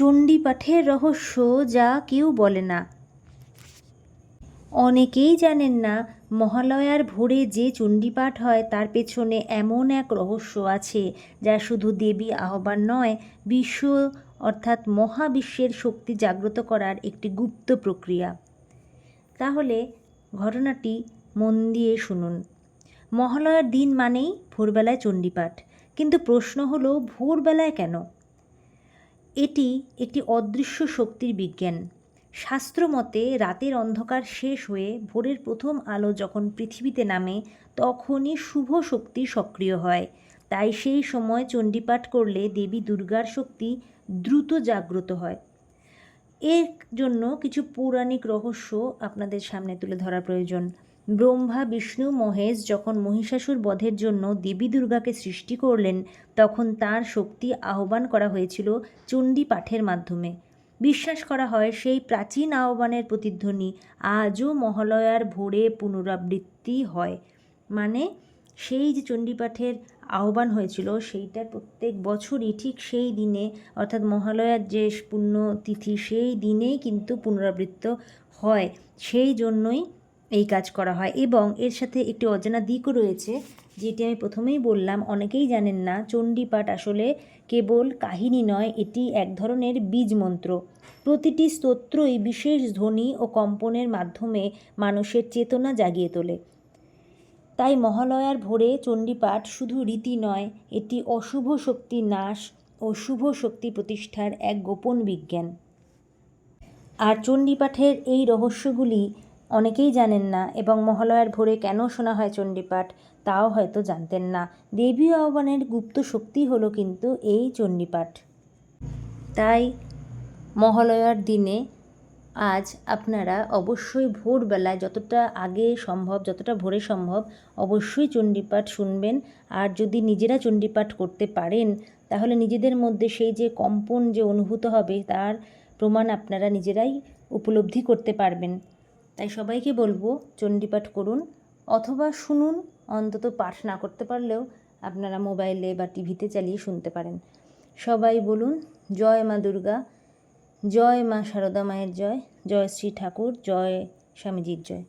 চণ্ডী পাঠের রহস্য যা কেউ বলে না। অনেকেই জানেন না, মহালয়ার ভোরে যে চণ্ডীপাঠ হয়, তার পেছনে এমন এক রহস্য আছে, যা শুধু দেবী আহ্বান নয়, বিশ্ব অর্থাৎ মহাবিশ্বের শক্তি জাগ্রত করার একটি গুপ্ত প্রক্রিয়া। তাহলে ঘটনাটি মন দিয়ে শুনুন। মহালয়ার দিন মানেই ভোরবেলায় চণ্ডীপাঠ কিন্তু প্রশ্ন হলো, ভোরবেলায় কেন? এটি একটি অদৃশ্য শক্তির বিজ্ঞান। শাস্ত্র মতে, রাতের অন্ধকার শেষ হয়ে ভোরের প্রথম আলো যখন পৃথিবীতে নামে, তখনই শুভ শক্তি সক্রিয় হয়। তাই সেই সময় চণ্ডীপাঠ করলে দেবী দুর্গার শক্তি দ্রুত জাগ্রত হয়। এর জন্য কিছু পৌরাণিক রহস্য আপনাদের সামনে তুলে ধরা প্রয়োজন। ব্রহ্মা, বিষ্ণু, মহেশ যখন মহিষাসুর বধের জন্য দেবী দুর্গাকে সৃষ্টি করলেন, তখন তার শক্তি আহ্বান করা হয়েছিল চণ্ডী পাঠের মাধ্যমে। বিশ্বাস করা হয় সেই প্রাচীন আহ্বানের প্রতিধ্বনি আজও মহালয়ার ভোরে পুনরাবৃত্তি হয়। মানে সেই যে চণ্ডীপাঠের আহ্বান হয়েছিল, সেইটা প্রত্যেক বছরই ঠিক সেই দিনে, অর্থাৎ মহালয়ার যে পুণ্যতিথি, সেই দিনেই কিন্তু পুনরাবৃত্ত হয়। সেই জন্যই এই কাজ করা হয়। এবং এর সাথে একটি অজানা দিকও রয়েছে, যেটি আমি প্রথমেই বললাম, অনেকেই জানেন না, চণ্ডীপাঠ আসলে কেবল কাহিনী নয়, এটি এক ধরনের বীজ মন্ত্র। প্রতিটি স্তোত্রই বিশেষ ধ্বনি ও কম্পনের মাধ্যমে মানুষের চেতনা জাগিয়ে তোলে। তাই মহালয়ার ভোরে চণ্ডীপাঠ শুধু রীতি নয়, এটি অশুভ শক্তি নাশ ও শুভ শক্তি প্রতিষ্ঠার এক গোপন বিজ্ঞান। আর চণ্ডীপাঠের এই রহস্যগুলি অনেকেই জানেন না এবং মহালয়ার ভোরে কেন শোনা হয় চণ্ডীপাঠ, তাও হয়তো জানতেন না। দেবী আহ্বানের গুপ্ত শক্তি হলো কিন্তু এই চণ্ডীপাঠ। তাই মহালয়ার দিনে আজ আপনারা অবশ্যই ভোরবেলায় যতটা আগে সম্ভব, যতটা ভোরে সম্ভব অবশ্যই চণ্ডীপাঠ শুনবেন। আর যদি নিজেরা চণ্ডীপাঠ করতে পারেন, তাহলে নিজেদের মধ্যে সেই যে কম্পন যে অনুভূত হবে, তার প্রমাণ আপনারা নিজেরাই উপলব্ধি করতে পারবেন। তাই সবাইকে বলব, চণ্ডীপাঠ করুন অথবা শুনুন, অন্তত পাঠ না করতে পারলেও আপনারা মোবাইলে বা টিভিতে চালিয়ে শুনতে পারেন। সবাই বলুন, জয় মা দুর্গা, জয় মা শারদা মায়ের জয় জয় শ্রী ঠাকুর, জয় স্বামীজির জয়।